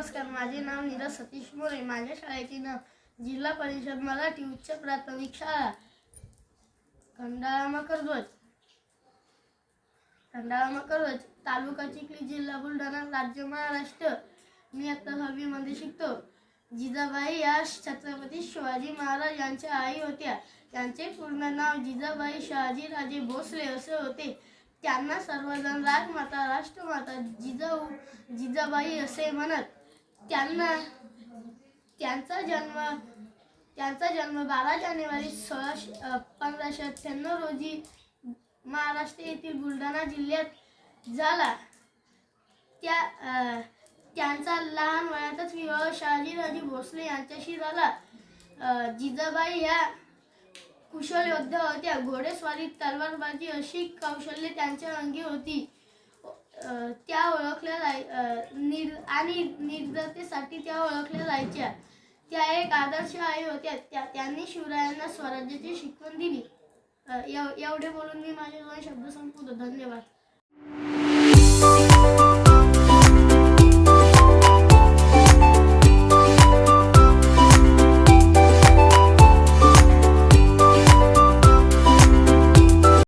नमस्कार माझे नाव नीरज सतीश मोरे. माझ्या शाळेचे नाव जिल्हा परिषद मराठी उच्च प्राथमिक शाळा खंडाळा मकरध्वज खंडाळा मकरध्वज तालुका चिखली जिल्हा बुलढाणा राज्य महाराष्ट्र. मी आता हवीमध्ये शिकतो. जिजाबाई या छत्रपती शिवाजी महाराज यांच्या आई होत्या. त्यांचे पूर्ण नाव जिजाबाई शहाजी राजे भोसले असे होते. त्यांना सर्वजण राजमाता राष्ट्रमाता जिजाऊ जिजाबाई असे म्हणत. त्यांना त्यांचा जन्म त्यांचा जन्म बारा जानेवारी सोळाशे पंधराशे अठ्ठ्याण्णव रोजी महाराष्ट्र येथील बुलढाणा जिल्ह्यात झाला. त्या त्यांचा लहान वयातच विवाह शहाजीराजे भोसले यांच्याशी झाला. जिजाबाई ह्या कुशल योद्धा होत्या. घोडेस्वारी तलवारबाजी अशी कौशल्य त्यांच्या अंगी होती. त्या ओळखल्या जाय आणि निर्धतेसाठी त्या ओळखल्या जायच्या. त्या एक आदर्श आई होत्या. त्या त्यांनी शिवरायांना स्वराज्याची शिकवण दिली. एवढे बोलून मी माझे दोन शब्द संपवतो. धन्यवाद.